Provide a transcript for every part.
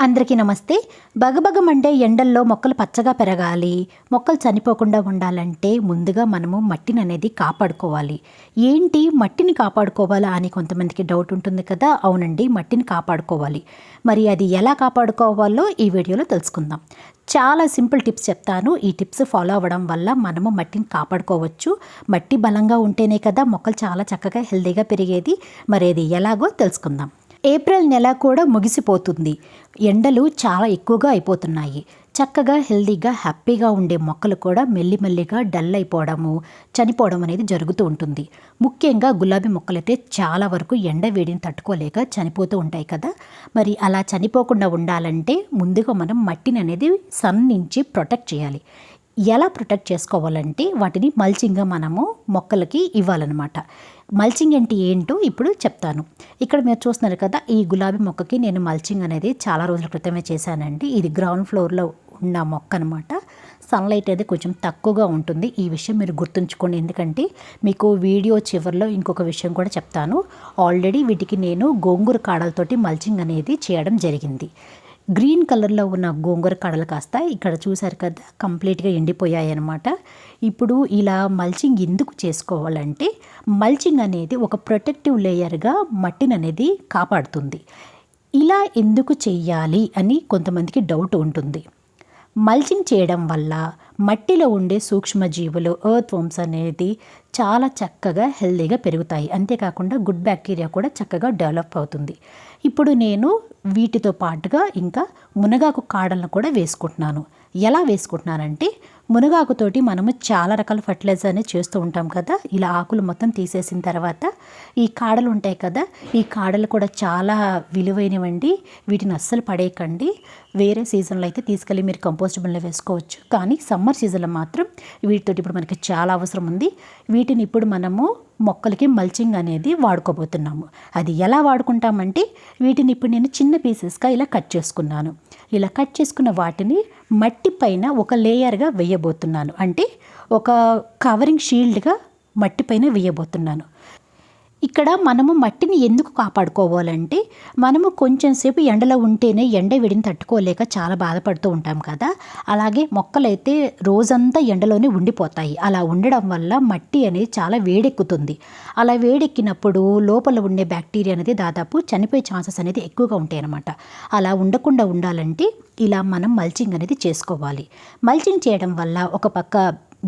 అందరికీ నమస్తే. బగబగమండే ఎండల్లో మొక్కలు పచ్చగా పెరగాలి. మొక్కలు చనిపోకుండా ఉండాలంటే ముందుగా మనము మట్టిని అనేది కాపాడుకోవాలి. ఏంటి మట్టిని కాపాడుకోవాలా అని కొంతమందికి డౌట్ ఉంటుంది కదా? అవునండి మట్టిని కాపాడుకోవాలి. మరి అది ఎలా కాపాడుకోవాలో ఈ వీడియోలో తెలుసుకుందాం. చాలా సింపుల్ టిప్స్ చెప్తాను. ఈ టిప్స్ ఫాలో అవ్వడం వల్ల మనము మట్టిని కాపాడుకోవచ్చు. మట్టి బలంగా ఉంటేనే కదా మొక్కలు చాలా చక్కగా హెల్తీగా పెరిగేది. మరి అది ఎలాగో తెలుసుకుందాం. ఏప్రిల్ నెల కూడా ముగిసిపోతుంది. ఎండలు చాలా ఎక్కువగా అయిపోతున్నాయి. చక్కగా హెల్తీగా హ్యాపీగా ఉండే మొక్కలు కూడా మెల్లిమెల్లిగా డల్ అయిపోవడము చనిపోవడం అనేది జరుగుతూ ఉంటుంది. ముఖ్యంగా గులాబీ మొక్కలైతే చాలా వరకు ఎండ వేడిని తట్టుకోలేక చనిపోతూ ఉంటాయి కదా. మరి అలా చనిపోకుండా ఉండాలంటే ముందుగా మనం మట్టిని అనేది సన్ నుంచి ప్రొటెక్ట్ చేయాలి. ఎలా ప్రొటెక్ట్ చేసుకోవాలంటే వాటిని మల్చింగ్గా మనము మొక్కలకి ఇవ్వాలన్నమాట. మల్చింగ్ అంటే ఏంటో ఇప్పుడు చెప్తాను. ఇక్కడ మీరు చూస్తున్నారు కదా ఈ గులాబీ మొక్కకి నేను మల్చింగ్ అనేది చాలా రోజుల క్రితమే చేశానండి. ఇది గ్రౌండ్ ఫ్లోర్లో ఉన్న మొక్క అనమాట సన్లైట్ అనేది కొంచెం తక్కువగా ఉంటుంది. ఈ విషయం మీరు గుర్తుంచుకోండి. ఎందుకంటే మీకు వీడియో చివరిలో ఇంకొక విషయం కూడా చెప్తాను. ఆల్రెడీ వీటికి నేను గోంగూర కాడలతోటి మల్చింగ్ అనేది చేయడం జరిగింది. గ్రీన్ కలర్లో ఉన్న గోంగూర కడలు కాస్త ఇక్కడ చూసారు కదా కంప్లీట్గా ఎండిపోయాయి అనమాట ఇప్పుడు ఇలా మల్చింగ్ ఎందుకు చేసుకోవాలంటే మల్చింగ్ అనేది ఒక ప్రొటెక్టివ్ లేయర్గా మట్టిని అనేది కాపాడుతుంది. ఇలా ఎందుకు చెయ్యాలి అని కొంతమందికి డౌట్ ఉంటుంది. మల్చింగ్ చేయడం వల్ల మట్టిలో ఉండే సూక్ష్మజీవులు ఎర్త్ వమ్స్ అనేది చాలా చక్కగా హెల్దీగా పెరుగుతాయి. అంతేకాకుండా గుడ్ బ్యాక్టీరియా కూడా చక్కగా డెవలప్ అవుతుంది. ఇప్పుడు నేను వీటితో పాటుగా ఇంకా మునగాకు కాడలను కూడా వేసుకుంటున్నాను. ఎలా వేసుకుంటున్నానంటే మునగాకుతోటి మనము చాలా రకాల ఫర్టిలైజర్ చేస్తూ ఉంటాం కదా. ఇలా ఆకులు మొత్తం తీసేసిన తర్వాత ఈ కాడలు ఉంటాయి కదా ఈ కాడలు కూడా చాలా విలువైనవండి. వీటిని అస్సలు పడేయకండి. వేరే సీజన్లో అయితే తీసుకెళ్ళి మీరు కంపోస్టబుల్లో వేసుకోవచ్చు. కానీ సమ్మర్ సీజన్లో మాత్రం వీటితో ఇప్పుడు మనకి చాలా అవసరం ఉంది. వీటిని ఇప్పుడు మనము మొక్కలకి మల్చింగ్ అనేది వాడుకోబోతున్నాము. అది ఎలా వాడుకుంటామంటే వీటిని ఇప్పుడు నేను చిన్న పీసెస్గా ఇలా కట్ చేసుకున్నాను. ఇలా కట్ చేసుకున్న వాటిని మట్టి పైన ఒక లేయర్గా వేయబోతున్నాను. అంటే ఒక కవరింగ్ షీల్డ్గా మట్టి పైన వేయబోతున్నాను. ఇక్కడ మనము మట్టిని ఎందుకు కాపాడుకోవాలంటే మనము కొంచెం సేపు ఎండలో ఉంటేనే ఎండ విడిని తట్టుకోలేక చాలా బాధపడుతూ ఉంటాం కదా. అలాగే మొక్కలైతే రోజంతా ఎండలోనే ఉండిపోతాయి. అలా ఉండడం వల్ల మట్టి అనేది చాలా వేడెక్కుతుంది. అలా వేడెక్కినప్పుడు లోపల ఉండే బ్యాక్టీరియా అనేది దాదాపు చనిపోయే ఛాన్సెస్ అనేది ఎక్కువగా ఉంటాయి అన్నమాట. అలా ఉండకుండా ఉండాలంటే ఇలా మనం మల్చింగ్ అనేది చేసుకోవాలి. మల్చింగ్ చేయడం వల్ల ఒక పక్క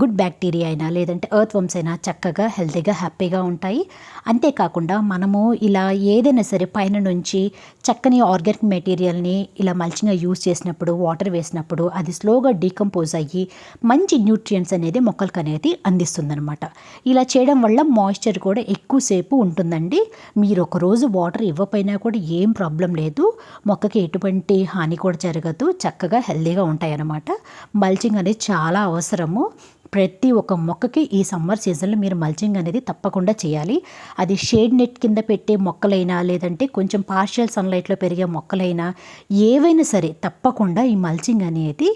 గుడ్ బ్యాక్టీరియా అయినా లేదంటే ఎర్త్ వమ్స్ అయినా చక్కగా హెల్తీగా హ్యాపీగా ఉంటాయి. అంతేకాకుండా మనము ఇలా ఏదైనా సరే పైన నుంచి చక్కని ఆర్గానిక్ మెటీరియల్ని ఇలా మల్చింగ్గా యూజ్ చేసినప్పుడు వాటర్ వేసినప్పుడు అది స్లోగా డీకంపోజ్ అయ్యి మంచి న్యూట్రియంట్స్ అనేది మొక్కలకు అనేది అందిస్తుందనమాట ఇలా చేయడం వల్ల మాయిశ్చర్ కూడా ఎక్కువసేపు ఉంటుందండి. మీరు ఒక రోజు వాటర్ ఇవ్వపోయినా కూడా ఏం ప్రాబ్లం లేదు. మొక్కకి ఎటువంటి హాని కూడా జరగదు. చక్కగా హెల్తీగా ఉంటాయన్నమాట. మల్చింగ్ అనేది చాలా అవసరము. ప్రతి ఒక్క మొక్కకి ఈ సమ్మర్ సీజన్లో మీరు మల్చింగ్ అనేది తప్పకుండా చేయాలి. అది షేడ్ నెట్ కింద పెట్టే మొక్కలైనా లేదంటే కొంచెం పార్షియల్ సన్లైట్లో పెరిగే మొక్కలైనా ఏవైనా సరే తప్పకుండా ఈ మల్చింగ్ అనేది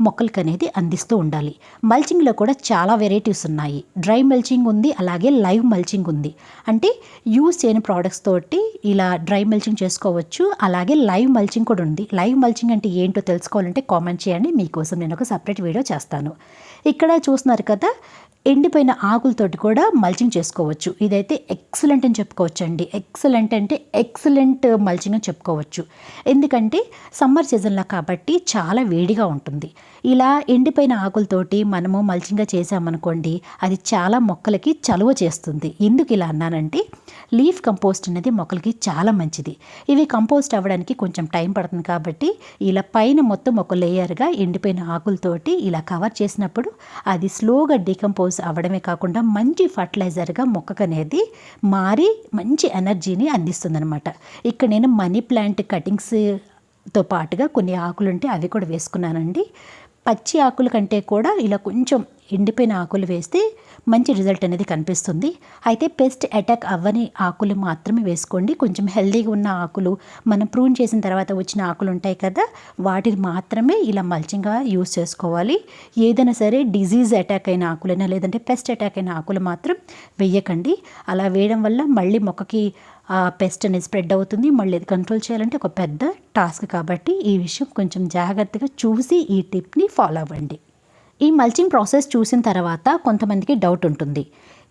మొక్కలకి అనేది అందిస్తూ ఉండాలి. మల్చింగ్లో కూడా చాలా వెరైటీస్ ఉన్నాయి. డ్రై మల్చింగ్ ఉంది అలాగే లైవ్ మల్చింగ్ ఉంది. అంటే యూస్ చేయని ప్రోడక్ట్స్ తోటి ఇలా డ్రై మల్చింగ్ చేసుకోవచ్చు అలాగే లైవ్ మల్చింగ్ కూడా ఉంది. లైవ్ మల్చింగ్ అంటే ఏంటో తెలుసుకోవాలంటే కామెంట్ చేయండి. మీకోసం నేను ఒక సపరేట్ వీడియో చేస్తాను. ఇక్కడ చూస్తున్నారు కదా ఎండిపోయిన ఆకులతోటి కూడా మల్చింగ్ చేసుకోవచ్చు. ఇదైతే ఎక్సలెంట్ అని చెప్పుకోవచ్చు అండి ఎక్సలెంట్ అంటే ఎక్సలెంట్ మల్చింగ్ అని చెప్పుకోవచ్చు. ఎందుకంటే సమ్మర్ సీజన్లో కాబట్టి చాలా వేడిగా ఉంటుంది. ఇలా ఎండిపోయిన ఆకులతోటి మనము మల్చింగ్గా చేసామనుకోండి అది చాలా మొక్కలకి చలువ చేస్తుంది. ఎందుకు ఇలా అన్నానంటే లీఫ్ కంపోస్ట్ అనేది మొక్కలకి చాలా మంచిది. ఇవి కంపోస్ట్ అవ్వడానికి కొంచెం టైం పడుతుంది కాబట్టి ఇలా పైన మొత్తం ఒక లేయర్గా ఎండిపోయిన ఆకులతోటి ఇలా కవర్ చేసినప్పుడు అది స్లోగా డీకంపోజ్ అవ్వడమే కాకుండా మంచి ఫర్టిలైజర్గా మొక్కకు అనేది మారి మంచి ఎనర్జీని అందిస్తుందనమాట ఇక్కడ నేను మనీ ప్లాంట్ కటింగ్స్తో పాటుగా కొన్ని ఆకులు ఉంటే అవి కూడా వేసుకున్నానండి. పచ్చి ఆకుల కంటే కూడా ఇలా కొంచెం ఎండిపోయిన ఆకులు వేస్తే మంచి రిజల్ట్ అనేది కనిపిస్తుంది. అయితే పెస్ట్ అటాక్ అవ్వని ఆకులు మాత్రమే వేసుకోండి. కొంచెం హెల్దీగా ఉన్న ఆకులు మనం ప్రూన్ చేసిన తర్వాత వచ్చిన ఆకులు ఉంటాయి కదా వాటిని మాత్రమే ఇలా మల్చింగ్గా యూస్ చేసుకోవాలి. ఏదైనా సరే డిజీజ్ అటాక్ అయిన ఆకులైనా లేదంటే పెస్ట్ అటాక్ అయిన ఆకులు మాత్రం వేయకండి. అలా వేయడం వల్ల మళ్ళీ మొక్కకి ఆ పెస్ట్ అనేది స్ప్రెడ్ అవుతుంది. మళ్ళీ అది కంట్రోల్ చేయాలంటే ఒక పెద్ద టాస్క్ కాబట్టి ఈ విషయం కొంచెం జాగ్రత్తగా చూసి ఈ టిప్ని ఫాలో అవ్వండి. ఈ మల్చింగ్ ప్రాసెస్ చూసిన తర్వాత కొంతమందికి డౌట్ ఉంటుంది.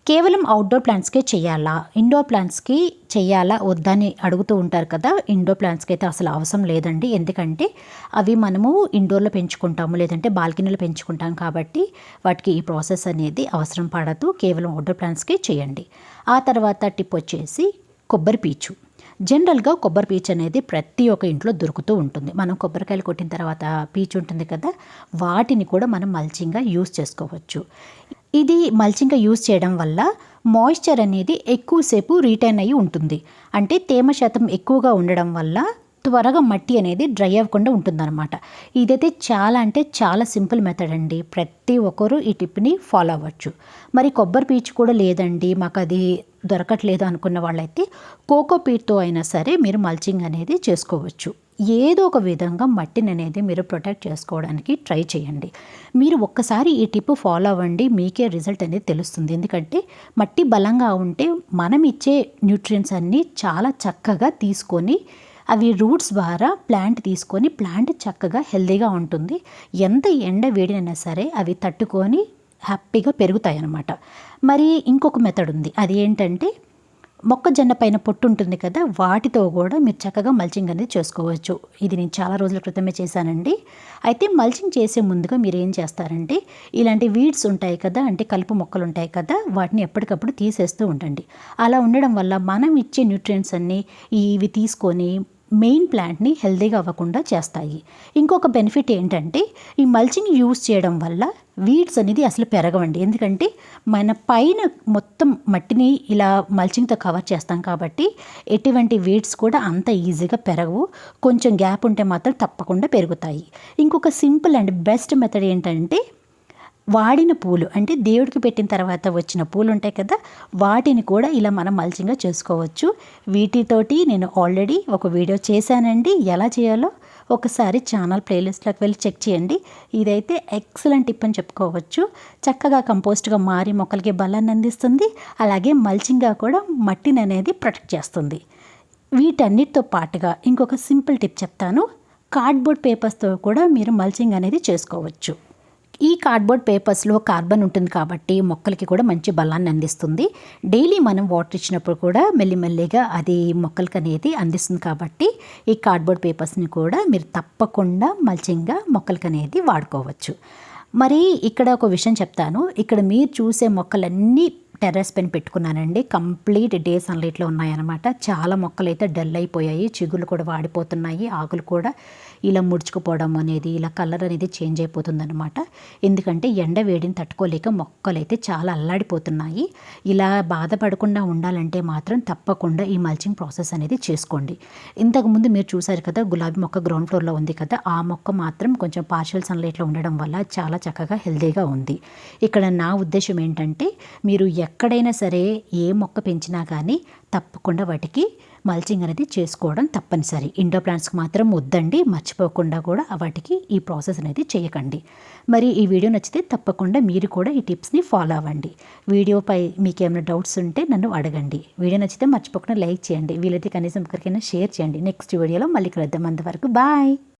కేవలం అవుట్డోర్ ప్లాంట్స్కే చేయాలా? ఇండోర్ ప్లాంట్స్కి చేయాలా? వద్దని అడుగుతూ ఉంటారు కదా ఇండోర్ ప్లాంట్స్కి అయితే అసలు అవసరం లేదండి. ఎందుకంటే అవి మనము ఇండోర్లో పెంచుకుంటాము లేదంటే బాల్కనీలో పెంచుకుంటాం కాబట్టి వాటికి ఈ ప్రాసెస్ అనేది అవసరం పడదు. కేవలం అవుట్డోర్ ప్లాంట్స్కే చేయండి. ఆ తర్వాత టిప్ వచ్చేసి కొబ్బరి పీచు. జనరల్గా కొబ్బరి పీచు అనేది ప్రతి ఒక్క ఇంట్లో దొరుకుతూ ఉంటుంది. మనం కొబ్బరికాయలు కొట్టిన తర్వాత పీచు ఉంటుంది కదా వాటిని కూడా మనం మల్చింగ్గా యూస్ చేసుకోవచ్చు. ఇది మల్చింగ్గా యూస్ చేయడం వల్ల మాయిశ్చర్ అనేది ఎక్కువసేపు రీటైన్ అయ్యి ఉంటుంది. అంటే తేమ శాతం ఎక్కువగా ఉండడం వల్ల త్వరగా మట్టి అనేది డ్రై అవ్వకుండా ఉంటుందన్నమాట. ఇదైతే చాలా అంటే చాలా సింపుల్ మెథడ్ అండి. ప్రతి ఒక్కరూ ఈ టిప్ని ఫాలో అవ్వచ్చు. మరి కొబ్బరి పీచు కూడా లేదండి. మాకు అది దొరకట్లేదు అనుకున్న వాళ్ళైతే కోకో పీట్తో అయినా సరే మీరు మల్చింగ్ అనేది చేసుకోవచ్చు. ఏదో ఒక విధంగా మట్టిని అనేది మీరు ప్రొటెక్ట్ చేసుకోవడానికి ట్రై చేయండి. మీరు ఒక్కసారి ఈ టిప్ ఫాలో అవ్వండి. మీకే రిజల్ట్ అనేది తెలుస్తుంది. ఎందుకంటే మట్టి బలంగా ఉంటే మనం ఇచ్చే న్యూట్రియంట్స్ అన్నీ చాలా చక్కగా తీసుకొని అవి రూట్స్ ద్వారా ప్లాంట్ తీసుకొని ప్లాంట్ చక్కగా హెల్దీగా ఉంటుంది. ఎంత ఎండ వేడినైనా సరే అవి తట్టుకొని హ్యాపీగా పెరుగుతాయి అన్నమాట మరి ఇంకొక మెథడ్ ఉంది. అది ఏంటంటే మొక్కజొన్న పైన పొట్టు ఉంటుంది కదా వాటితో కూడా మీరు చక్కగా మల్చింగ్ అనేది చేసుకోవచ్చు. ఇది నేను చాలా రోజుల క్రితమే చేశానండి. అయితే మల్చింగ్ చేసే ముందుగా మీరు ఏం చేస్తారంటే ఇలాంటి వీడ్స్ ఉంటాయి కదా అంటే కలుపు మొక్కలు ఉంటాయి కదా వాటిని ఎప్పటికప్పుడు తీసేస్తూ ఉండండి. అలా ఉండడం వల్ల మనం ఇచ్చే న్యూట్రియంట్స్ అన్నీ ఇవి తీసుకొని మెయిన్ ప్లాంట్ని హెల్దీగా అవ్వకుండా చేస్తాయి. ఇంకొక బెనిఫిట్ ఏంటంటే ఈ మల్చింగ్ యూస్ చేయడం వల్ల వీడ్స్ అనేది అసలు పెరగవండి. ఎందుకంటే మన పైన మొత్తం మట్టిని ఇలా మల్చింగ్తో కవర్ చేస్తాం కాబట్టి ఎటువంటి వీడ్స్ కూడా అంత ఈజీగా పెరగవు. కొంచెం గ్యాప్ ఉంటే మాత్రం తప్పకుండా పెరుగుతాయి. ఇంకొక సింపుల్ అండ్ బెస్ట్ మెథడ్ ఏంటంటే వాడిన పూలు అంటే దేవుడికి పెట్టిన తర్వాత వచ్చిన పూలు ఉంటాయి కదా వాటిని కూడా ఇలా మనం మల్చింగ్గా చేసుకోవచ్చు. వీటితోటి నేను ఆల్రెడీ ఒక వీడియో చేశానండి. ఎలా చేయాలో ఒకసారి ఛానల్ ప్లేలిస్ట్లోకి వెళ్ళి చెక్ చేయండి. ఇదైతే ఎక్సలెంట్ టిప్ అని చెప్పుకోవచ్చు. చక్కగా కంపోస్ట్గా మారి మొక్కలకి బలాన్ని అందిస్తుంది. అలాగే మల్చింగ్గా కూడా మట్టిని అనేది ప్రొటెక్ట్ చేస్తుంది. వీటన్నిటితో పాటుగా ఇంకొక సింపుల్ టిప్ చెప్తాను. కార్డ్బోర్డ్ పేపర్స్తో కూడా మీరు మల్చింగ్ అనేది చేసుకోవచ్చు. ఈ కార్డ్బోర్డ్ పేపర్స్లో కార్బన్ ఉంటుంది కాబట్టి మొక్కలకి కూడా మంచి బలాన్ని అందిస్తుంది. డైలీ మనం వాటర్ ఇచ్చినప్పుడు కూడా మెల్లిమెల్లిగా అది మొక్కలకి అనేది అందిస్తుంది కాబట్టి ఈ కార్డ్బోర్డ్ పేపర్స్ని కూడా మీరు తప్పకుండా మల్చింగ్గా మొక్కలకి అనేది వాడుకోవచ్చు. మరి ఇక్కడ ఒక విషయం చెప్తాను. ఇక్కడ మీరు చూసే మొక్కలన్నీ టెర్రస్ పెన్ పెట్టుకున్నానండి. కంప్లీట్ డే సన్లైట్లో ఉన్నాయన్నమాట. చాలా మొక్కలు అయితే డల్ అయిపోయాయి. చిగులు కూడా వాడిపోతున్నాయి. ఆకులు కూడా ఇలా ముడుచుకుపోవడం అనేది ఇలా కలర్ అనేది చేంజ్ అయిపోతుందన్నమాట. ఎందుకంటే ఎండ వేడిని తట్టుకోలేక మొక్కలు అయితే చాలా అల్లాడిపోతున్నాయి. ఇలా బాధపడకుండా ఉండాలంటే మాత్రం తప్పకుండా ఈ మల్చింగ్ ప్రాసెస్ అనేది చేసుకోండి. ఇంతకుముందు మీరు చూసారు కదా గులాబీ మొక్క గ్రౌండ్ ఫ్లోర్లో ఉంది కదా ఆ మొక్క మాత్రం కొంచెం పార్షియల్ సన్లైట్లో ఉండడం వల్ల చాలా చక్కగా హెల్దీగా ఉంది. ఇక్కడ నా ఉద్దేశం ఏంటంటే మీరు ఎక్కడైనా సరే ఏ మొక్క పెంచినా కానీ తప్పకుండా వాటికి మల్చింగ్ అనేది చేసుకోవడం తప్పనిసరి. ఇండో ప్లాంట్స్కి మాత్రం వద్దండి. మర్చిపోకుండా కూడా వాటికి ఈ ప్రాసెస్ అనేది చేయకండి. మరి ఈ వీడియో నచ్చితే తప్పకుండా మీరు కూడా ఈ టిప్స్ని ఫాలో అవ్వండి. వీడియోపై మీకు ఏమైనా డౌట్స్ ఉంటే నన్ను అడగండి. వీడియో నచ్చితే మర్చిపోకుండా లైక్ చేయండి. వీలైతే కనీసం ఒకరికైనా షేర్ చేయండి. నెక్స్ట్ వీడియోలో మళ్ళీ కలుద్దాం. అంతవరకు బాయ్